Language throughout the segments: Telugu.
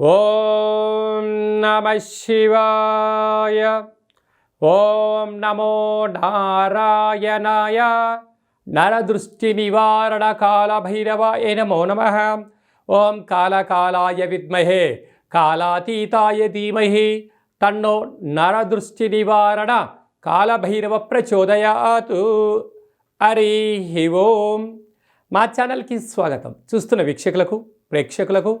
ఓం నమ శివాయ. ఓం నమో నారాయణాయ. నరదృష్టి నివారణ కాల భైరవాయ నమో నమ. ఓం కాలకాలాయ విద్మహే కాలాతీతాయ ధీమహి. తన్నో నరదృష్టి నివారణ కాలభైరవ ప్రచోదయాతు. హరి ఓం. మా ఛానల్కి స్వాగతం. చూస్తున్న వీక్షకులకు ప్రేక్షకులకు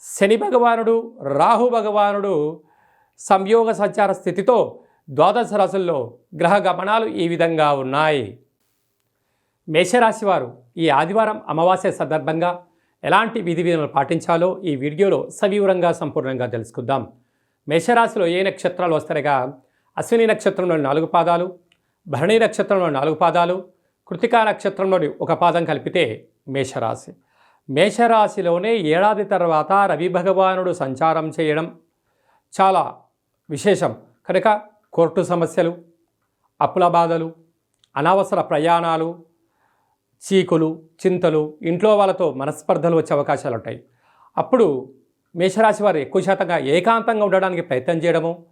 శని భగవానుడు రాహు భగవానుడు సంయోగ సంచార స్థితితో ద్వాదశ రాశుల్లో గ్రహ గమనాలు ఈ విధంగా ఉన్నాయి. మేషరాశి వారు ఈ ఆదివారం అమావాస్య సందర్భంగా ఎలాంటి విధి విధానాలు పాటించాలో ఈ వీడియోలో సవివరంగా సంపూర్ణంగా తెలుసుకుందాం. మేషరాశిలో ఏ నక్షత్రాలు వస్తారగా? అశ్విని నక్షత్రంలోని నాలుగు పాదాలు భరణి నక్షత్రంలోని నాలుగు పాదాలు కృతికా నక్షత్రంలోని ఒక పాదం కలిపితే మేషరాశి. మేషరాశిలోనే ఏడాది తర్వాత రవి భగవానుడు సంచారం చేయడం చాలా విశేషం. కనుక కోర్టు సమస్యలు అప్పుల బాధలు అనవసర ప్రయాణాలు చీకులు చింతలు ఇంట్లో వాళ్ళతో మనస్పర్ధలు వచ్చే అవకాశాలు ఉంటాయి. అప్పుడు మేషరాశి వారు ఎక్కువ శాతంగా ఏకాంతంగా ఉండడానికి ప్రయత్నం చేయడము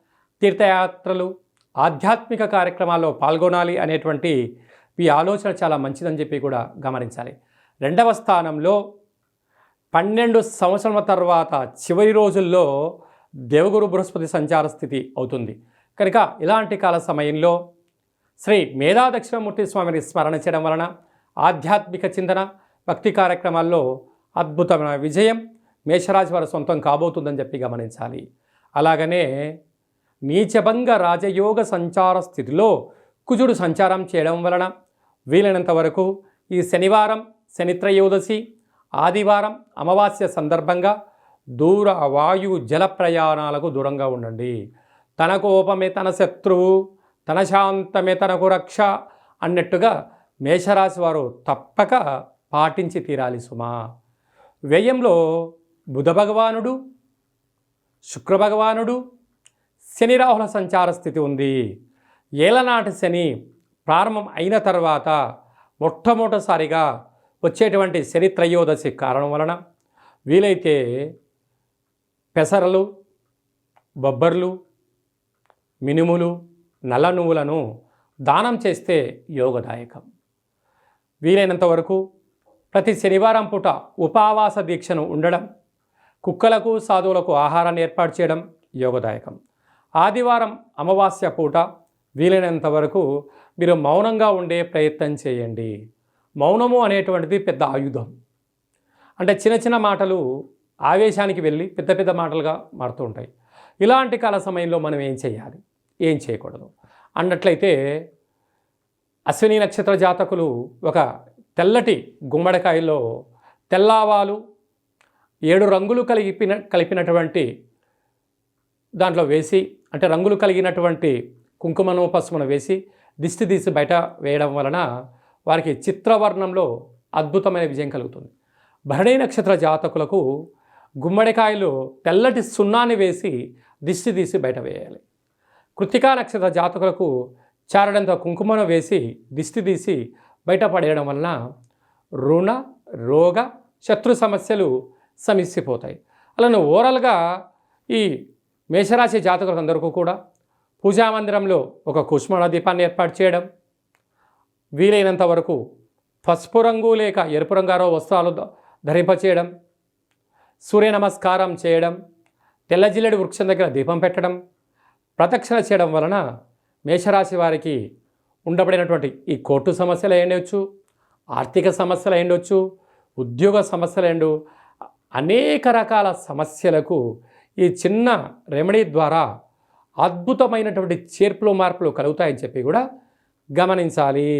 తీర్థయాత్రలు ఆధ్యాత్మిక కార్యక్రమాల్లో పాల్గొనాలి అనేటువంటి ఈ ఆలోచన చాలా మంచిదని చెప్పి కూడా గమనించాలి. రెండవ స్థానంలో పన్నెండు సంవత్సరాల తర్వాత చివరి రోజుల్లో దేవగురు బృహస్పతి సంచార స్థితి అవుతుంది. కనుక ఇలాంటి కాల సమయంలో శ్రీ మేధా దక్షిణమూర్తి స్వామిని స్మరణ చేయడం వలన ఆధ్యాత్మిక చింతన భక్తి కార్యక్రమాల్లో అద్భుతమైన విజయం మేషరాజు వారి సొంతం కాబోతుందని చెప్పి గమనించాలి. అలాగనే నీచభంగ రాజయోగ సంచార స్థితిలో కుజుడు సంచారం చేయడం వలన వీలైనంత వరకు ఈ శనివారం శనిత్రయోదశి ఆదివారం అమావాస్య సందర్భంగా దూర వాయు జల ప్రయాణాలకు దూరంగా ఉండండి. తన కోపమే తన శత్రువు తన శాంతమే తనకు రక్ష అన్నట్టుగా మేషరాశి వారు తప్పక పాటించి తీరాలి సుమా. వ్యయంలో బుధ భగవానుడు శుక్రభగవానుడు శని రాహుల సంచార స్థితి ఉంది. ఏలనాటి శని ప్రారంభం అయిన తర్వాత మొట్టమొదటిసారిగా వచ్చేటువంటి శని త్రయోదశి కారణం వలన వీలైతే పెసరలు బొబ్బర్లు మినుములు నల్ల నువ్వులను దానం చేస్తే యోగదాయకం. వీలైనంత వరకు ప్రతి శనివారం పూట ఉపావాస దీక్షను ఉండడం కుక్కలకు సాధువులకు ఆహారాన్ని ఏర్పాటు చేయడం యోగదాయకం. ఆదివారం అమావాస్య పూట వీలైనంత వరకు మీరు మౌనంగా ఉండే ప్రయత్నం చేయండి. మౌనము అనేటువంటిది పెద్ద ఆయుధం. అంటే చిన్న చిన్న మాటలు ఆవేశానికి వెళ్ళి పెద్ద పెద్ద మాటలుగా మారుతూ ఉంటాయి. ఇలాంటి కాల సమయంలో మనం ఏం చేయాలి? ఏం చేయకూడదు? అన్నట్లయితే అశ్విని నక్షత్ర జాతకులు ఒక తెల్లటి గుమ్మడికాయలో తెల్లావాలు ఏడు రంగులు కలిపిన కలిపినటువంటి దాంట్లో వేసి అంటే రంగులు కలిగినటువంటి కుంకుమను పసుపును వేసి దిష్టి తీసి బయట వేయడం వలన వారికి చిత్రవర్ణంలో అద్భుతమైన విజయం కలుగుతుంది. భరణీ నక్షత్ర జాతకులకు గుమ్మడికాయలు తెల్లటి సున్నాన్ని వేసి దిష్టి తీసి బయట వేయాలి. కృతికా నక్షత్ర జాతకులకు చారడంతో కుంకుమను వేసి దిష్టి తీసి బయటపడేయడం వలన రుణ రోగ శత్రు సమస్యలు సమస్యపోతాయి అలానే ఓవరాల్గా ఈ మేషరాశి జాతకులందరికీ కూడా పూజామందిరంలో ఒక కుష్మణ దీపాన్ని ఏర్పాటు చేయడం వీలైనంత వరకు పసుపు రంగు లేక ఎరుపు రంగారో వస్త్రాలు ధరింపచేయడం సూర్య నమస్కారం చేయడం తెల్లజిల్లడి వృక్షం దగ్గర దీపం పెట్టడం ప్రదక్షిణ చేయడం వలన మేషరాశి వారికి ఉండబడినటువంటి ఈ కోర్టు సమస్యలు అయ్యుండొచ్చు ఆర్థిక సమస్యలు అయ్యుండొచ్చు ఉద్యోగ సమస్యలు అయ్యండు అనేక రకాల సమస్యలకు ఈ చిన్న రెమెడీ ద్వారా అద్భుతమైనటువంటి చేర్పులు మార్పులు కలుగుతాయని చెప్పి కూడా గమనించాలి.